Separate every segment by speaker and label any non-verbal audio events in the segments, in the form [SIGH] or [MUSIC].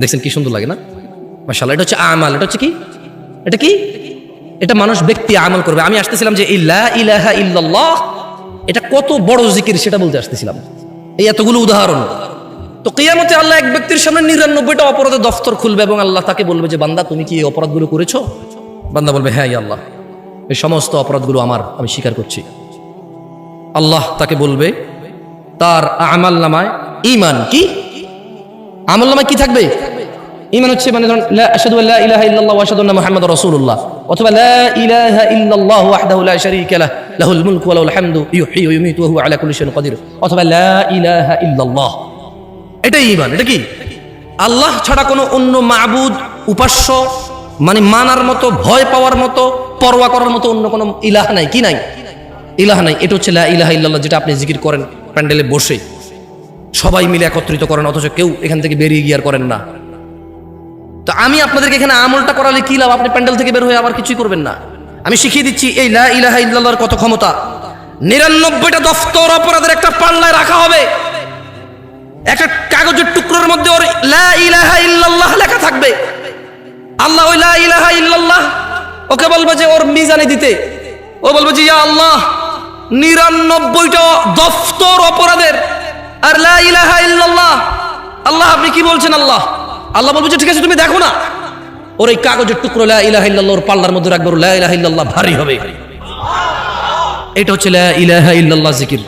Speaker 1: দেখছেন কি সুন্দর লাগে না? মাশাআল্লাহ, এটা হচ্ছে আমাল, এটা হচ্ছে কি? এটা কি? এটা মানুষ, ব্যক্তি আমল করবে। আমি আসতেছিলাম যে এই লা ইলাহা ইল্লাল্লাহ, এটা কত বড় জিকির সেটা বলতে আসতেছিলাম। এই এতগুলো উদাহরণ। তো কিয়ামতে আল্লাহ এক ব্যক্তির সামনে নিরানব্বইটা অপরাধের দফতর খুলবে এবং আল্লাহ তাকে বলবে যে, বান্দা, তুমি কি এই অপরাধগুলো করেছ? বান্দা বলবে হ্যাঁ আল্লাহ, এই সমস্ত অপরাধগুলো আমার, আমি স্বীকার করছি। আল্লাহ তাকে বলবে তার আমাল নামায় ইমান কি? আমল নামায় কি থাকবে? ইমান হচ্ছে মানে ধরুন আশহাদু আল্লা ইলাহা ইল্লাল্লাহ ওয়া আশহাদু আন্না মুহাম্মাদার রাসূলুল্লাহ অথবা লা ইলাহা ইল্লাল্লাহ ওয়াহদাহু লা শারীকা লাহ, লাহুল মুলকু ওয়া লাহুল হামদু ইউহয়ি ওয়া ইউমীতু, ওয়া হুয়া আলা কুল্লি শাইইন কাদির অথবা লা ইলাহা ইল্লাল্লাহ। এটাই ইমান এটা কি? আল্লাহ ছাড়া কোনো অন্য মাবুদ, উপাস্য মানে মানার মতো, ভয় পাওয়ার মতো, পরোয়া করার মতো অন্য কোনো ইলাহ নাই, কি নাই? ইলাহ নাই, এটা হচ্ছে লা ইলাহা ইল্লাল্লাহ, যেটা আপনি জিকির করেন। প্যান্ডেলে বসে সবাই মিলে একত্রিত করেন, অথচ কেউ এখান থেকে বেরিয়ে গিয়ে আর করেন না। তো আমি আপনাদেরকে এখানে আমলটা করালে কি লাভ? আপনি প্যান্ডেল থেকে বের হয়ে আবার কিছুই করবেন না। আমি শিখিয়ে দিচ্ছি, এই লা ইলাহা ইল্লাল্লাহর কত ক্ষমতা। নিরানব্বইটা দফতর অপরাধের একটা পাল্লায় রাখা হবে। একটা কাগজের টুকরোর মধ্যে ওর লা ইলাহা ইল্লাল্লাহ লেখা থাকবে। আল্লাহ ওই লা ইলাহা ইল্লাল্লাহ, ওকে বলবে যে ওর মিজানে দিতে। ও বলবে যে ইয়া আল্লাহ নিরানব্বইটা দফতর অপরাধের। আর ইলাহা ইল্লাল্লাহ। আল্লাহ, আপনি কি বলছেন আল্লাহ? আল্লাহ বলবে যে, ঠিক আছে, তুমি দেখো না। ওর এই কাগজের টুকরো লা ওর পাল্লার মধ্যে রাখবে লা ইল্লাল্লাহ ভারী হবে। এটা হচ্ছে লা ইলাহা ইল্লাল্লাহ জিকির,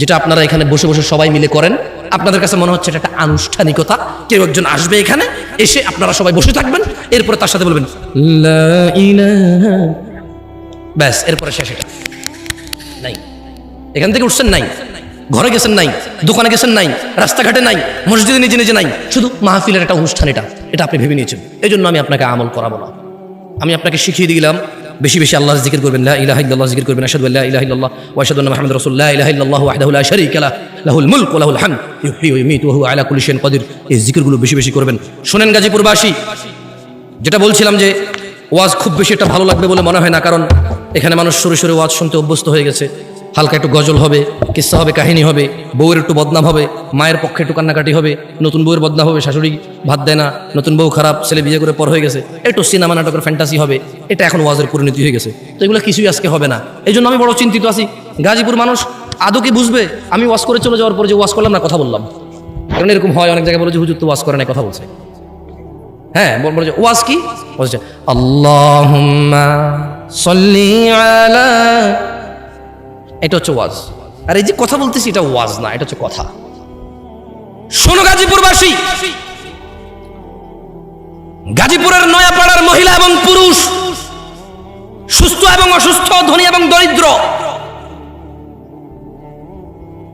Speaker 1: যেটা আপনারা এখানে বসে বসে সবাই মিলে করেন। আপনাদের কাছে মনে হচ্ছে এটা একটা আনুষ্ঠানিকতা। কেউ একজন আসবে এখানে, এসে আপনারা সবাই বসে থাকবেন। এরপরে তার সাথে বলবেন ব্যাস, এরপরে শেষ এটা। এখান থেকে উঠছেন নাই, ঘরে গেছেন নাই, দোকানে গেছেন নাই, রাস্তাঘাটে নাই, মসজিদে নিজে নিজে নাই। শুধু মাহফিলের একটা অনুষ্ঠান এটা এটা আপনি ভেবে নিয়েছেন। এই জন্য আমি আপনাকে আমল করাবো না। আমি আপনাকে শিখিয়ে দিলাম, বেশি বেশি আল্লাহ জিকির করবেন, লা ইলাহা জিকির করবেন, আশহাদু আল্লা ইলাহা ইল্লাল্লাহ ওয়া আশহাদু আন্না মুহাম্মাদার রাসূলুল্লাহ ইলাহা ইল্লাল্লাহ ওয়াহদাহু লা শারীকা লাহ লাহুল মুলক ওয়া লাহুল হামদ ইউহয়ি ওয়া জিকিরগুলো বেশি বেশি করবেন। শুনেন গাজীপুরবাসী, যেটা বলছিলাম যে ওয়াজ খুব বেশি একটা ভালো লাগবে বলে মনে হয় না, কারণ এখানে মানুষ সরে সরে ওয়াজ শুনতে অভ্যস্ত হয়ে গেছে। হালকা একটু গজল হবে কিস্সা হবে, কাহিনী হবে, বউয়ের একটু বদনাম হবে, মায়ের পক্ষে একটু কান্নাকাটি হবে, নতুন বউয়ের বদনাম হবে, শাশুড়ি ভাত দেয় না, নতুন বউ খারাপ, ছেলে বিয়ে করে পর হয়ে গেছে, একটু সিনেমা নাটকের ফ্যান্টাসি হবে, এটা এখন ওয়াজের পরিণতি হয়ে গেছে। তো এগুলো কিছুই আজকে হবে না। এই জন্য আমি বড় চিন্তিত আছি। গাজীপুর মানুষ আদৌ কি বুঝবে? আমি ওয়াজ করে চলে যাওয়ার পর যে ওয়াজ করলাম না, কথা বললাম। কারণ এরকম হয়, অনেক জায়গায় বলে যে হুজুর তো ওয়াজ করে না কথা বলছে। হ্যাঁ বল বলে যে ওয়াজ কি? বলছে, আল্লাহুম্মা সাল্লি আলা এটা হচ্ছে ওয়াজ আর এই যে কথা বলতেছি এটা ওয়াজ না এটা হচ্ছে কথা শোনো গাজীপুরবাসী গাজীপুরের নয়াপাড়ার মহিলা এবং পুরুষ সুস্থ এবং অসুস্থ ধনী এবং দরিদ্র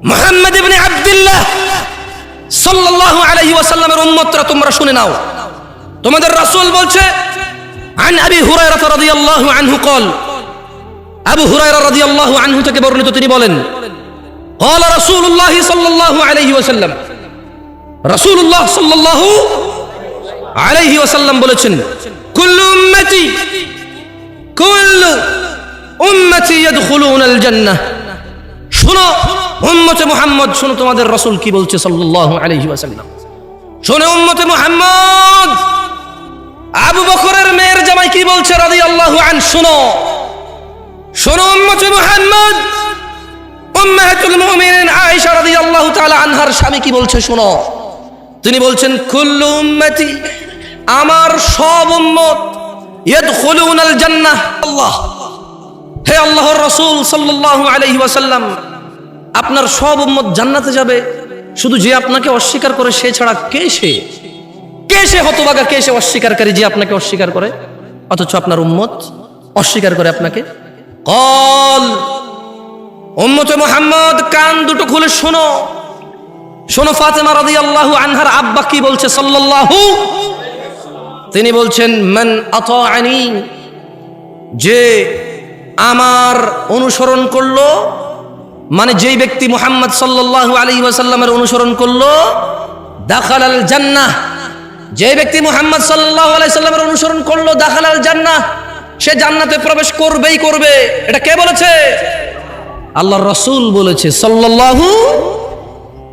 Speaker 1: মোহাম্মদ ইবনে আব্দুল্লাহ সাল্লাল্লাহু আলাইহি ওয়াসাল্লামের উম্মতরা তোমরা শুনে নাও তোমাদের রাসূল বলছে عن ابي هريره رضي الله عنه قال আবু হুরায়রা রাদিয়াল্লাহু আনহু থেকে বর্ণিত তিনি বলেন قال رسول الله صلى الله عليه وسلم رسول الله صلى الله عليه وسلم বলেছেন كل امتي كل امتي يدخلون الجنه শোনো উম্মতে মুহাম্মদ শোনো তোমাদের রাসূল কি বলছে সাল্লাল্লাহু আলাইহি ওয়াসাল্লাম শোনো উম্মতে মুহাম্মদ আবু বকরের মেয়ের জামাই কি বলছে রাদিয়াল্লাহু আন শোনো আনহার স্বামী কি বলছে শোনো? তিনি বলছেন, কুল্লু আমার সব উম্মত আল্লাহ। হে আল্লাহর রাসূল সাল্লাল্লাহু আপনার সব উম্মত জান্নাতে যাবে। শুধু যে আপনাকে অস্বীকার করে, সে ছাড়া কে সে? কে সে হতবাগা কে সে অস্বীকারী যে আপনাকে অস্বীকার করে? অথচ আপনার উম্মত অস্বীকার করে আপনাকে কল উম্মতে মোহাম্মদ কান দুটো খুলে শোনো। শোনো ফাতেমা রাদিয়াল্লাহু আনহার আব্বা কি বলছে সাল্লাল্লাহু? তিনি বলছেন, মান আতাআনি যে আমার অনুসরণ করল মানে যেই ব্যক্তি মুহাম্মদ সাল্লাল্লাহু আলাইহি ওয়াসাল্লামের অনুসরণ করল, দাখালাল জান্নাহ। যে ব্যক্তি মুহাম্মদ সাল্লাল্লাহু আলাইহি সাল্লামের অনুসরণ করল, দাখালাল জান্নাহ। সে জান্নাতে প্রবেশ করবেই করবে। এটা কে বলেছে? আল্লাহর রসুল বলেছে, সাল্লাল্লাহু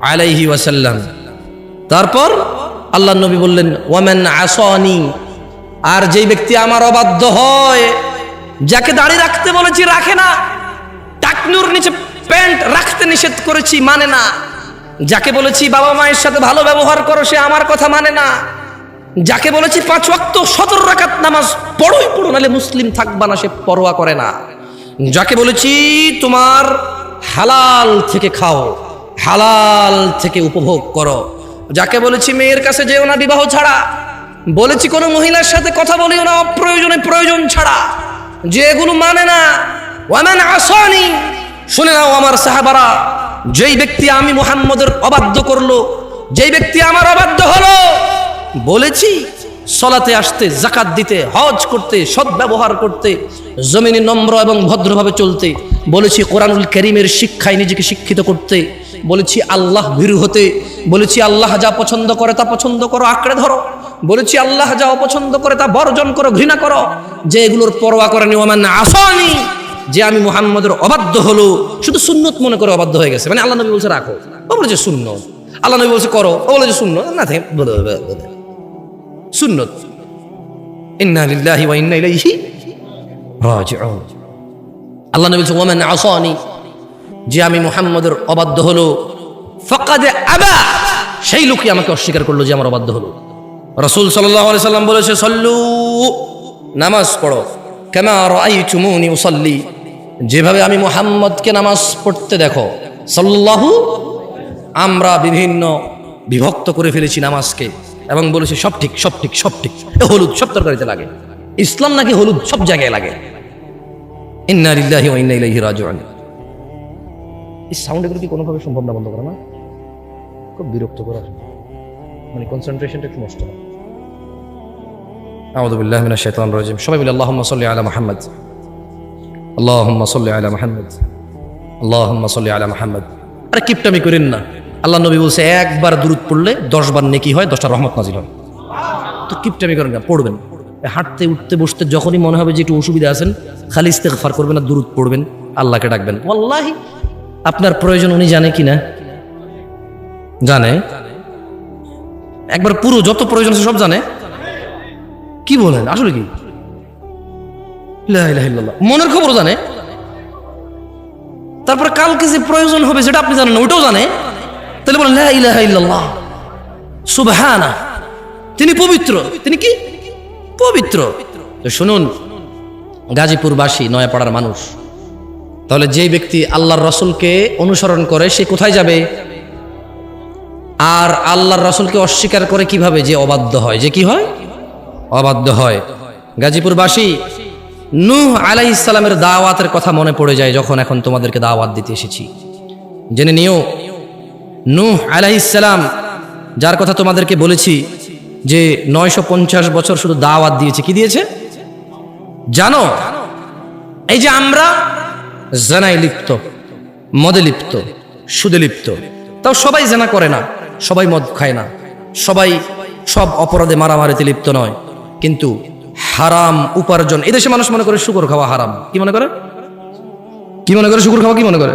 Speaker 1: আলাইহি ওয়াসাল্লাম। তারপর আল্লাহ নবী বললেন, ওয়ামেন আসনি আর যেই ব্যক্তি আমার অবাধ্য হয়, যাকে দাড়ি রাখতে বলেছি রাখে না, টাকনুর নিচে প্যান্ট রাখতে নিষেধ করেছি মানে না। যাকে বলেছি, বাবা মায়ের সাথে ভালো ব্যবহার করো, সে আমার কথা মানে না। যাকে বলেছি পাঁচ ওয়াক্ত সতেরো রাকাত নামাজ পড়োই পড়ো নাহলে মুসলিম থাকবা না, সে পরোয়া করে না। যাকে বলেছি তোমার হালাল থেকে খাও, হালাল থেকে উপভোগ করো। যাকে বলেছি মেয়ের কাছে যেও না বিবাহ ছাড়া, বলেছি কোনো মহিলার সাথে কথা বলিও না, অপ্রয়োজনে প্রয়োজন ছাড়া। যে এগুলো মানে না, ওয়ামান আসানি, শুনে নাও আমার সাহাবারা, যেই ব্যক্তি আমি মোহাম্মদের অবাধ্য করল, যেই ব্যক্তি আমার অবাধ্য হলো বলেছি, সলাতে আসতে, জাকাত দিতে, হজ করতে সদ্ব্যবহার করতে, জমিনে নম্র এবং ভদ্রভাবে চলতে, বলেছি কোরআনুল করিমের শিক্ষায় নিজেকে শিক্ষিত করতে, বলেছি আল্লাহ ভীরু হতে, বলেছি আল্লাহ যা পছন্দ করে তা পছন্দ করো, আঁকড়ে ধরো, বলেছি আল্লাহ যা অপছন্দ করে তা বর্জন করো, ঘৃণা করো, যে এগুলোর পরোয়া করে নিয়মান আসনি যে আমি মোহাম্মদের অবাধ্য হলো, শুধু সুন্নত মনে করে অবাধ্য হয়ে গেছে মানে আল্লাহ নবী বলছে রাখো, ও বলেছে শূন্য আল্লাহ নবী বলছে করো, ও বলেছে শূন্য না থাকে সুন্নত। ইন্না লিল্লাহি ওয়া ইন্না ইলাইহি রাজিউন। আল্লাহ নবী ওয়ামান আসানি যে আমি মুহাম্মদের অবাধ্য হলো। ফাকাদে আবা, সেই লোকই আমাকে অস্বীকার করল যে আমার অবাধ্য হলো। রাসূল আলাইহি সাল্লাম বলেছে, সল্লু, নামাজ পড়ো। কেমা রাআইতুমুনি উসাল্লি যেভাবে আমি মুহাম্মদকে নামাজ পড়তে দেখো, সাল্লাল্লাহু আমরা বিভিন্ন বিভক্ত করে ফেলেছি নামাজকে। এবং বলেছে সব ঠিক সব ঠিক সব ঠিক। হলুদ সব তরকারিতে লাগে। ইসলাম নাকি হলুদ সব জায়গায় লাগে। ইন্না লিল্লাহি ওয়া ইন্না ইলাইহি রাজিউন। এই সাউন্ড এগুলো কি কোনোভাবে সম্ভব না বন্ধ করা না? খুব বিরক্ত করা। মানে কনসেন্ট্রেশনটা একটু নষ্ট হয়। আউযু বিল্লাহি মিনাশ শাইতানির রাজিম। সবাই বলে আল্লাহুম্মা সাল্লি আলা মুহাম্মদ। আল্লাহুম্মা সাল্লি আলা মুহাম্মদ। আল্লাহুম্মা সাল্লি আলা মুহাম্মদ। আরে কিপটামি করেন না। আল্লাহ নবী বলছে, একবার দূরত পড়লে দশ বার নেকি হয়, দশটা রহমত নাজিল হয়। তো কিপটামি করেন না পড়বেন। হাঁটতে, উঠতে, বসতে যখনই মনে হবে যে একটু অসুবিধা আছেন, খালি ইস্তেগফার করবেন না দূরত পড়বেন, আল্লাহকে ডাকবেন। ওয়াল্লাহি, আপনার প্রয়োজন উনি জানে কি না? জানে? একবার পুরো যত প্রয়োজন সব জানে? কি বলেন? আসলে কি। মনের খবর জানে? তারপরে কালকে যে প্রয়োজন হবে সেটা আপনি জানেন ওইটাও জানে? তাহলে বলেন ইল্লাল্লাহ সুবহানা তিনি পবিত্র, তিনি কি? পবিত্র। তো শুনুন, গাজীপুরবাসী, নয়াপাড়ার মানুষ, তাহলে যেই ব্যক্তি আল্লাহর রসুলকে অনুসরণ করে, সে কোথায় যাবে? আর আল্লাহর রসুলকে অস্বীকার করে কীভাবে যে অবাধ্য হয়? যে কি হয়? অবাধ্য হয়। গাজীপুরবাসী, নূহ আলাই দাওয়াতের কথা মনে পড়ে যায়, যখন এখন তোমাদেরকে দাওয়াত দিতে এসেছি। জেনে নিও নূহ আলাই ইসলাম যার কথা তোমাদেরকে বলেছি যে নয়শো পঞ্চাশ বছর শুধু দাওয়াত দিয়েছে, কি দিয়েছে? জানো, এই যে আমরা জানাই লিপ্ত, মদে লিপ্ত, সুদে লিপ্ত, তাও সবাই জানা করে না, সবাই মদ খায় না, সবাই সব অপরাধে মারামারিতে লিপ্ত নয়, কিন্তু হারাম উপার্জন, এদেশে মানুষ মনে করে শুকর খাওয়া হারাম, কি মনে করে? কি মনে করে শুকুর খাওয়া, কি মনে করে?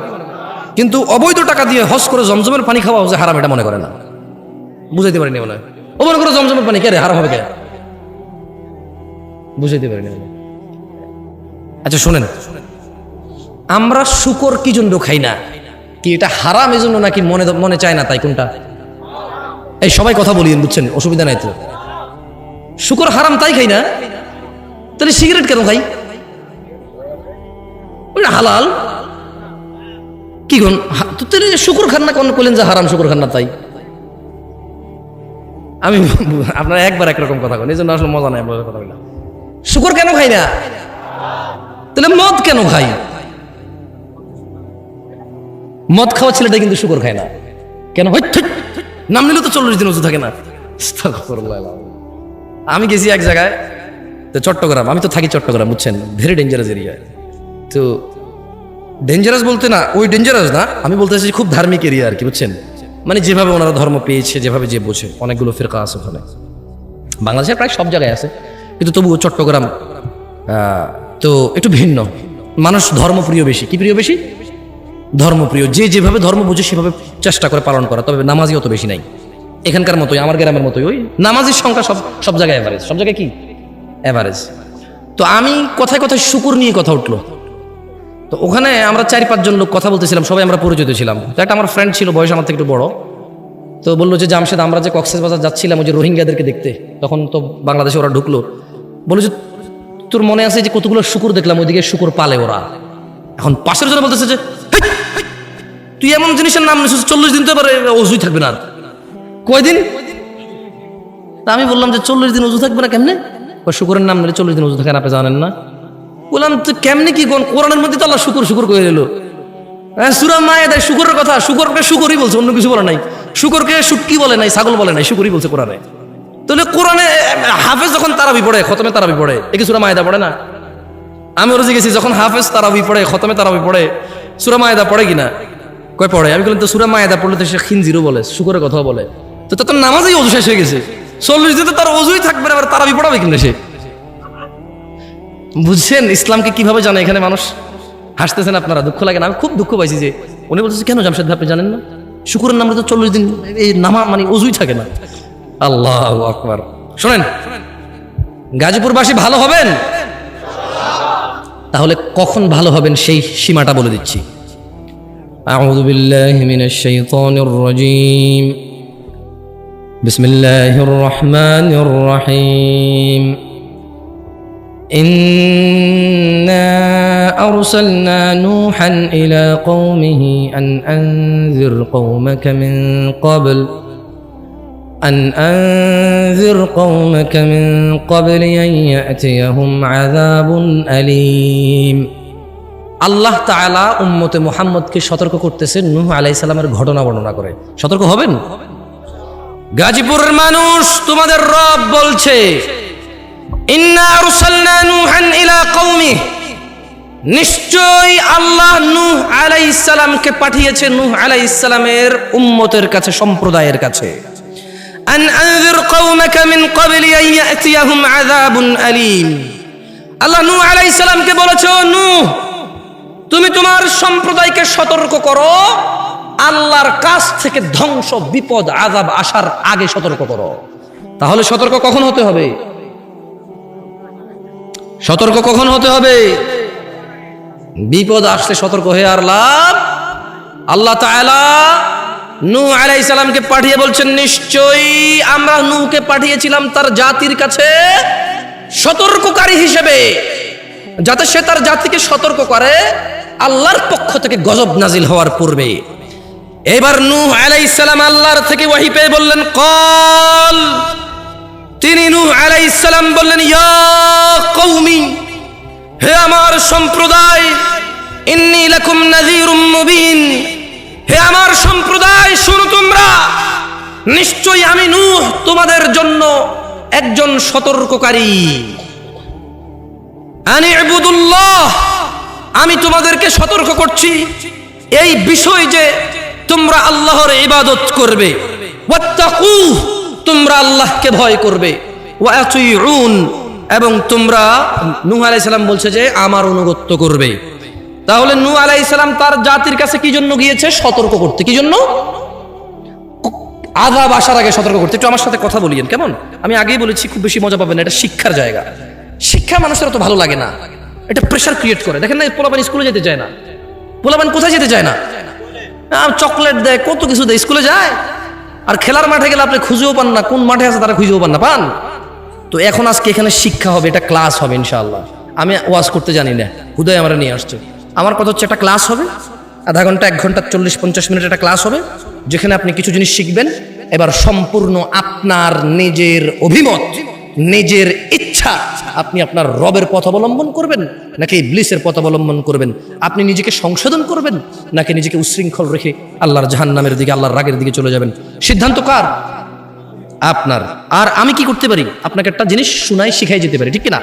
Speaker 1: কিন্তু অবৈধ টাকা দিয়ে হস করে জমজমের পানি খাওয়া হচ্ছে হারাম, এটা মনে করে না। বুঝাইতে পারিনি মনে হয়। ও মনে করে জমজমের পানি, কে রে, হারাম হবে কে? বুঝাইতে পারিনি। আচ্ছা শোনেন। আমরা শুকর কি জন্য খাই না? কি এটা হারাম এই জন্য নাকি মনে মনে চায় না তাই কোনটা? এই সবাই কথা বলিয়েন, বুঝছেন? অসুবিধা নাই তো। শুকর হারাম তাই খাই না? তাহলে সিগারেট কেন খাই? হালাল। কি কোন তো তাহলে শুকুর খান না কোন করলেন যে হারাম শুকুর খান না তাই? আমি [LAUGHS] আপনার একবার একরকম কথা বলেন এই জন্য আসলে মজা নাই আপনাদের কথা বললাম। শুকুর কেন খাই না? তাহলে মদ কেন খাই? মদ খাওয়া ছেলেটা কিন্তু শুকর খায় না। কেন? নাম নিলে তো চল্লিশ দিন উঁচু থাকে না। আমি গেছি এক জায়গায় তো চট্টগ্রাম আমি তো থাকি চট্টগ্রাম বুঝছেন? ভেরি ডেঞ্জারাস এরিয়া তো ডেঞ্জারাস বলতে না, ওই ডেঞ্জারাস না, আমি বলতে চাইছি খুব ধার্মিক এরিয়া আর কি, বুঝছেন? মানে যেভাবে ওনারা ধর্ম পেয়েছে, যেভাবে যে বোঝে, অনেকগুলো ফিরকা আছে ওখানে। বাংলাদেশের প্রায় সব জায়গায় আছে, কিন্তু তবুও চট্টগ্রাম তো একটু ভিন্ন। মানুষ ধর্মপ্রিয় বেশি। কি প্রিয় বেশি? ধর্মপ্রিয়। যে যেভাবে ধর্ম বুঝে, সেভাবে চেষ্টা করে পালন করা, তবে নামাজি অত বেশি নাই। এখানকার মতোই, আমার গ্রামের মতোই, ওই নামাজির সংখ্যা সব সব জায়গায় অ্যাভারেজ সব জায়গায় কি? অ্যাভারেজ তো আমি কথায় কথায় শুকুর নিয়ে কথা উঠল। তো ওখানে আমরা চারি পাঁচজন লোক কথা বলতেছিলাম, সবাই আমরা পরিচিত ছিলাম। একটা আমার ফ্রেন্ড ছিল, বয়স আমার থেকে একটু বড়। তো বলল যে, জামশেদ, আমরা যে কক্সেস বাজার যাচ্ছিলাম, ওই যে রোহিঙ্গাদেরকে দেখতে, তখন তো বাংলাদেশে ওরা ঢুকলো। বলল যে, তোর মনে আছে যে কতগুলো শুকুর দেখলাম, ওইদিকে শুকুর পালে ওরা? এখন পাশের জন্য বলতেছে যে তুই এমন জিনিসের নাম নিছিস, চল্লিশ দিন তো এবারে অজুই থাকবে না আর। কয়দিন? তা আমি বললাম যে, চল্লিশ দিন অজু থাকবে না কেমনে? শুকুরের নাম নিলে চল্লিশ দিন অজু থাকে না, আপনি জানেন না। বললাম, তো কেমনে কি কোন কোরআনের মধ্যে তো আল্লাহ শুকুর শুকুর করে এলো হ্যাঁ সুরা মায়ে দেয় শুকুরের কথা, শুকরকে শুকুরই বলছে, অন্য কিছু বলে নাই। শুকরকে শুটকি বলে নাই, ছাগল বলে নাই, শুকুরই বলছে কোরআনে। তাহলে কোরআনে, হাফেজ যখন তারাবি পড়ে, খতমে তারাবি পড়ে, এ কি সুরা মায়েদা পড়ে না? আমি ওরা জিজ্ঞেসি যখন হাফেজ তারাবি পড়ে, খতমে তারাবি পড়ে, সুরা মায়েদা পড়ে কিনা? কয় পড়ে? আমি বললাম, তো সুরা মায়েদা পড়লে তো সে খিনজিরও বলে, শুকরের কথা বলে। তো তার নামাজেই অজু শেষ হয়ে গেছে। চল্লিশ দিন তার অজুই থাকবে না, আবার তারাবি পড়াবে কিনা সে? বুঝছেন ইসলামকে কিভাবে জানে এখানে মানুষ হাসতেছেন আপনারা দুঃখ লাগে না আমি খুব দুঃখ পাইছি যে উনি বলতেছে কেন জামশেদ ভাই আপনি জানেন না শুকুরের নামে তো চল্লিশ দিন এই নামা মানে অজুই থাকে না আল্লাহ আকবার শোনেন গাজীপুরবাসী ভালো হবেন তাহলে কখন ভালো হবেন সেই সীমাটা বলে দিচ্ছি أعوذ بالله من الشيطان الرجيم بسم الله الرحمن الرحيم إنا أرسلنا نوحا إلى قومه أن أنذر قومك من قبل أن أنذر قومك من قبل أن يأتيهم عذاب أليم আল্লাহ তাআলা উম্মতে মুহাম্মদকে সতর্ক করতেছেন নূহ আলাইহিস সালামের ঘটনা বর্ণনা করে সতর্ক হবেন গাজীপুরের মানুষ তোমাদের রব বলছে নিশ্চয় আল্লাহ নূহ আলাইহিস সালামকে পাঠিয়েছে নূহ আলাইহিস সালামের উম্মতের কাছে, সম্প্রদায়ের কাছে। আল্লাহ নূহ আলাইহিস সালামকে বলেছে, "ও নূহ, তুমি তোমার সম্প্রদায়কে সতর্ক করো। আল্লাহর কাছ থেকে ধ্বংস, বিপদ, আযাব আসার আগে সতর্ক করো। তাহলে সতর্ক কখন হতে হবে? সতর্ক কখন হতে হবে? বিপদ আসলে সতর্ক হয়ে আর লাভ? আল্লাহ তাআলা নূহ আলাইহিস সালামকে পাঠিয়ে বলছেন, নিশ্চয়ই আমরা নুকে পাঠিয়েছিলাম তার জাতির কাছে সতর্ককারী হিসেবে। যাতে সে তার জাতিকে সতর্ক করে, আল্লাহর পক্ষ থেকে গজব নাজিল হওয়ার পূর্বে। এবার নূহ আলাইহিস সালাম আল্লাহর থেকে ওয়াহি পেয়ে বললেন, কল তিনি নূহ আলাইহিস সালাম বললেন কওমি, হে আমার সম্প্রদায় হে আমার সম্প্রদায়, শুনো তোমরা, নিশ্চয়ই আমি নূহ তোমাদের জন্য একজন সতর্ককারী। আনি আমি তোমাদেরকে সতর্ক করছি। এই বিষয় যে তোমরা আল্লাহর ইবাদত করবে। ওয়াত্তাকু তোমরা আল্লাহকে ভয় করবে। এবং তোমরা নূহ আলাইহিস সালাম বলছে যে আমার অনুগত্য করবে। তাহলে নূহ আলাইহিস সালাম তার জাতির কাছে কি জন্য গিয়েছে? সতর্ক করতে। কি জন্য? আজাব আসার আগে সতর্ক করতে। একটু আমার সাথে কথা বলিয়েন, কেমন? আমি আগেই বলেছি, খুব বেশি মজা পাবেন না। এটা শিক্ষার জায়গা। শিক্ষা মানুষের অত ভালো লাগে না। এটা প্রেশার ক্রিয়েট করে। দেখেন না, পোলাপান স্কুলে যেতে চায় না। পোলাপান কোথায় যেতে চায় না? চকলেট দেয়, কত কিছু দেয়। স্কুলে যায়? আর খেলার মাঠে গেলে আপনি খুঁজেও পান না, কোন মাঠে আছে তারা খুঁজেও পান না, পান। তো এখন আজকে এখানে শিক্ষা হবে, এটা ক্লাস হবে ইনশাআল্লাহ। আমি ওয়াজ করতে জানি না হুদয় আমরা নিয়ে আসছে। আমার কথা হচ্ছে একটা ক্লাস হবে, আধা ঘণ্টা, এক ঘণ্টা, চল্লিশ, পঞ্চাশ মিনিট একটা ক্লাস হবে, যেখানে আপনি কিছু জিনিস শিখবেন। এবার সম্পূর্ণ আপনার নিজের অভিমত, নিজের ইচ্ছা আপনি আপনার রবের পথ অবলম্বন করবেন নাকি ইবলিসের পথ অবলম্বন করবেন? আপনি নিজেকে সংশোধন করবেন নাকি নিজেকে উশৃঙ্খল রেখে আল্লাহর জাহান্নামের দিকে, আল্লাহর রাগের দিকে চলে যাবেন? সিদ্ধান্ত কার? আপনার। আর আমি কি করতে পারি? আপনাকে একটা জিনিস শুনাই শিখাই যেতে পারি, ঠিক না